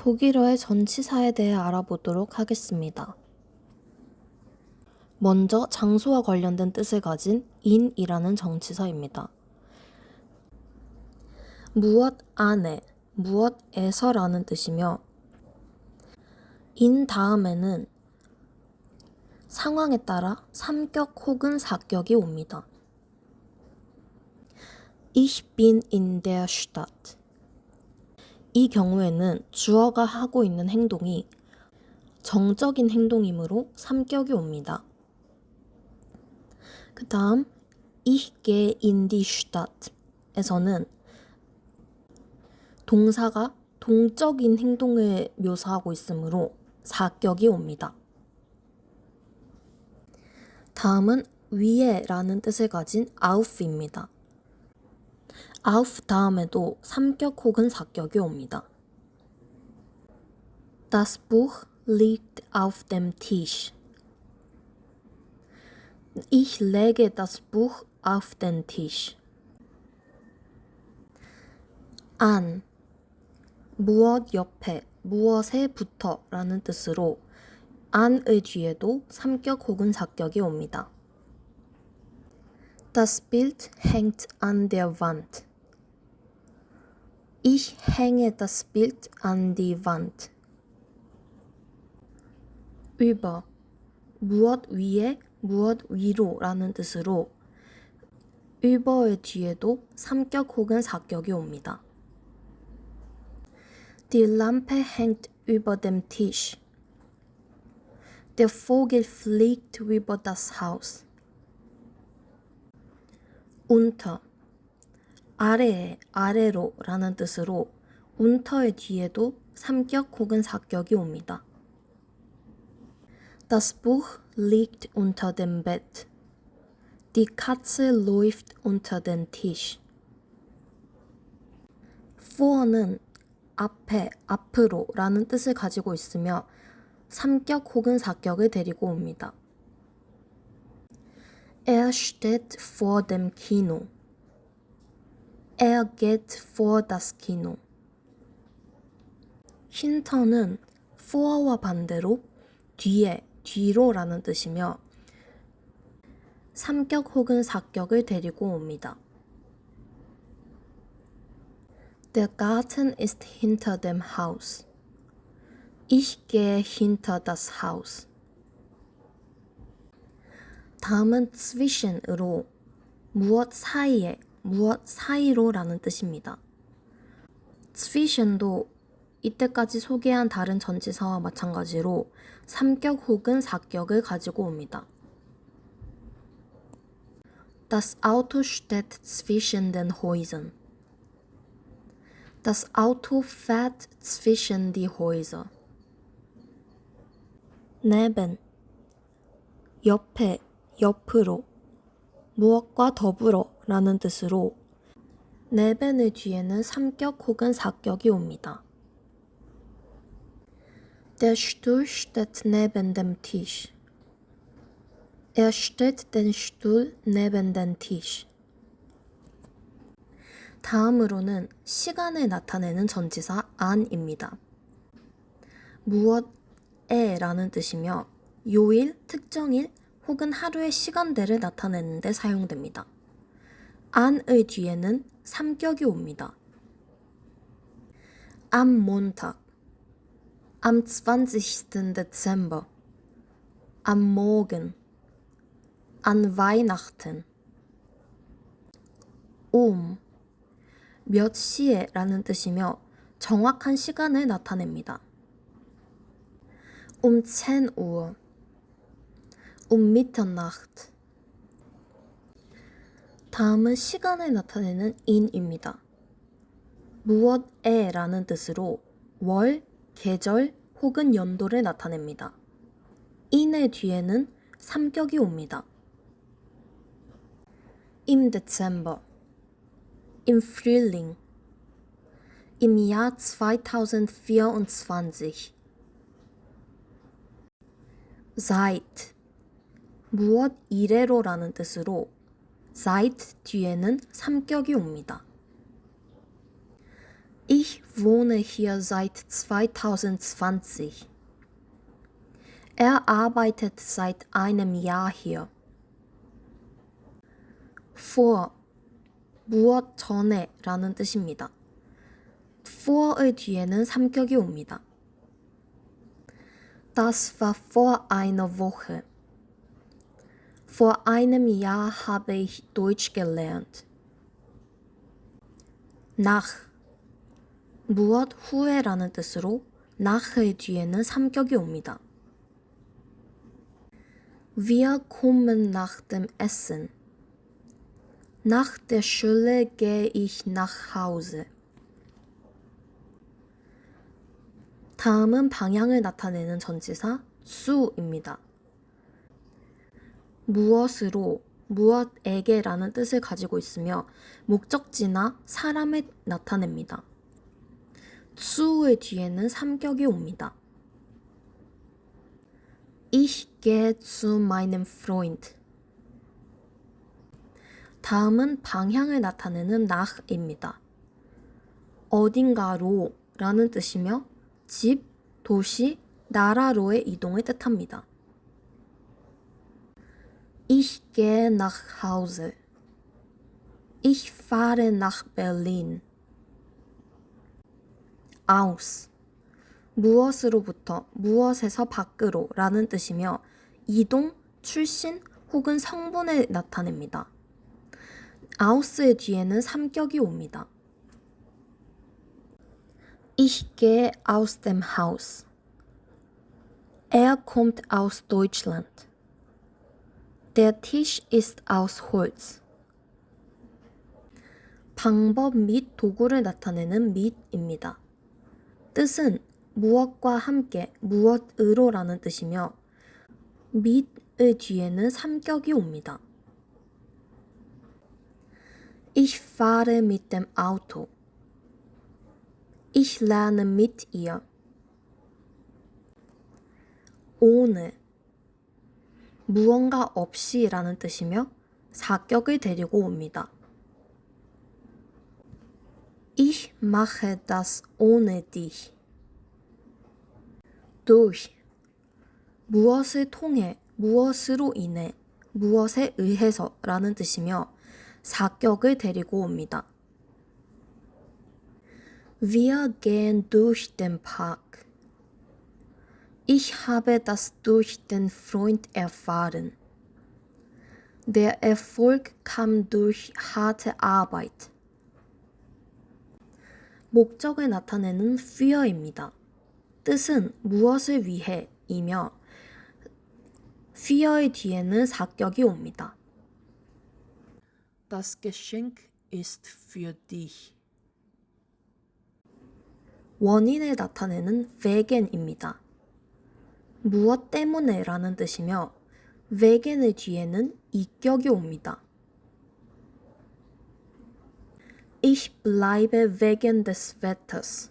독일어의 전치사에 대해 알아보도록 하겠습니다. 먼저 장소와 관련된 뜻을 가진 in이라는 정치사입니다. 무엇 안에, 무엇에서라는 뜻이며 in 다음에는 상황에 따라 삼격 혹은 사격이 옵니다. Ich bin in der Stadt. 이 경우에는 주어가 하고 있는 행동이 정적인 행동이므로 삼격이 옵니다. 그 다음 Ich gehe in die Stadt 에서는 동사가 동적인 행동을 묘사하고 있으므로 사격이 옵니다. 다음은 위에라는 뜻을 가진 auf입니다. Auf 다음에도 삼격 혹은 사격이 옵니다. Das Buch liegt auf dem Tisch. Ich lege das Buch auf den Tisch. 안 무엇 옆에 무엇에 붙어 라는 뜻으로 안의 뒤에도 삼격 혹은 사격이 옵니다. Das Bild hängt an der Wand. Ich hänge das Bild an die Wand. über 무엇 위에 무엇 위로라는 뜻으로 über의 뒤에도 삼격 혹은 사격이 옵니다. Die Lampe hängt über dem Tisch. Der Vogel fliegt über das Haus. unter 아래에 아래로 라는 뜻으로 unter의 뒤에도 삼격 혹은 사격이 옵니다. Das Buch liegt unter dem Bett. Die Katze läuft unter den Tisch. vor는 앞에, 앞으로 라는 뜻을 가지고 있으며 삼격 혹은 사격을 데리고 옵니다. Er steht vor dem Kino. Er geht vor das Kino. hinter는 for와 반대로 뒤에, 뒤로라는 뜻이며 삼격 혹은 사격을 데리고 옵니다. Der Garten ist hinter dem Haus. Ich gehe hinter das Haus. 다음은 zwischen으로 무엇 사이에, 무엇 사이로 라는 뜻입니다. zwischen도 이때까지 소개한 다른 전치사와 마찬가지로 삼격 혹은 사격을 가지고 옵니다. Das Auto steht zwischen den Häusern. Das Auto fährt zwischen die Häuser. neben 옆에, 옆으로 무엇과 더불어 라는 뜻으로 neben의 뒤에는 삼격 혹은 사격이 옵니다. Der Stuhl steht neben dem Tisch. Er steht den Stuhl neben den Tisch. 다음으로는 시간을 나타내는 전치사 an입니다. 무엇에 라는 뜻이며 요일, 특정일 혹은 하루의 시간대를 나타내는 데 사용됩니다. An의 뒤에는 삼격이 옵니다. am Montag, am 20. Dezember, am Morgen, an Weihnachten, um, 몇 시에 라는 뜻이며 정확한 시간을 나타냅니다. um 10 Uhr, um Mitternacht. 다음은 시간을 나타내는 in입니다. 무엇에 라는 뜻으로 월, 계절 혹은 연도를 나타냅니다. in의 뒤에는 삼격이 옵니다. im Dezember, im Frühling, im Jahr 2024. seit 무엇 이래로라는 뜻으로 seit 뒤에는 삼격이 옵니다. Ich wohne hier seit 2020. Er arbeitet seit einem Jahr hier. vor 무엇 전에 라는 뜻입니다. vor의 뒤에는 삼격이 옵니다. Das war vor einer Woche. Vor einem Jahr habe ich Deutsch gelernt. nach 무엇 후에라는 뜻으로 nach의 뒤에는 삼격이 옵니다. Wir kommen nach dem Essen. Nach der Schule gehe ich nach Hause. 다음은 방향을 나타내는 전치사 수입니다. 무엇으로, 무엇에게라는 뜻을 가지고 있으며 목적지나 사람을 나타냅니다. 수의 뒤에는 삼격이 옵니다. Ich gehe zu meinem Freund. 다음은 방향을 나타내는 nach입니다. 어딘가로 라는 뜻이며 집, 도시, 나라로의 이동을 뜻합니다. Ich gehe nach Hause. Ich fahre nach Berlin. aus. 무엇으로부터, 무엇에서 밖으로 라는 뜻이며 이동, 출신 혹은 성분을 나타냅니다. aus의 뒤에는 삼격이 옵니다. Ich gehe aus dem Haus. Er kommt aus Deutschland. Der Tisch ist aus Holz. 방법 및 도구를 나타내는 및입니다. 뜻은 무엇과 함께 무엇으로라는 뜻이며 mit의 뒤에는 삼격이 옵니다. Ich fahre mit dem Auto. Ich lerne mit ihr. ohne 무언가 없이라는 뜻이며 사격을 데리고 옵니다. Ich mache das ohne dich. durch 무엇을 통해, 무엇으로 인해, 무엇에 의해서 라는 뜻이며 사격을 데리고 옵니다. Wir gehen durch den Park. Ich habe das durch den Freund erfahren. Der Erfolg kam durch harte Arbeit. 목적을 나타내는 fear입니다. 뜻은 무엇을 위해 이며 fear의 뒤에는 사격이 옵니다. Das Geschenk ist für dich. 원인을 나타내는 wegen입니다. 무엇 때문에 라는 뜻이며 wegen의 뒤에는 이격이 옵니다. Ich bleibe wegen des Wetters.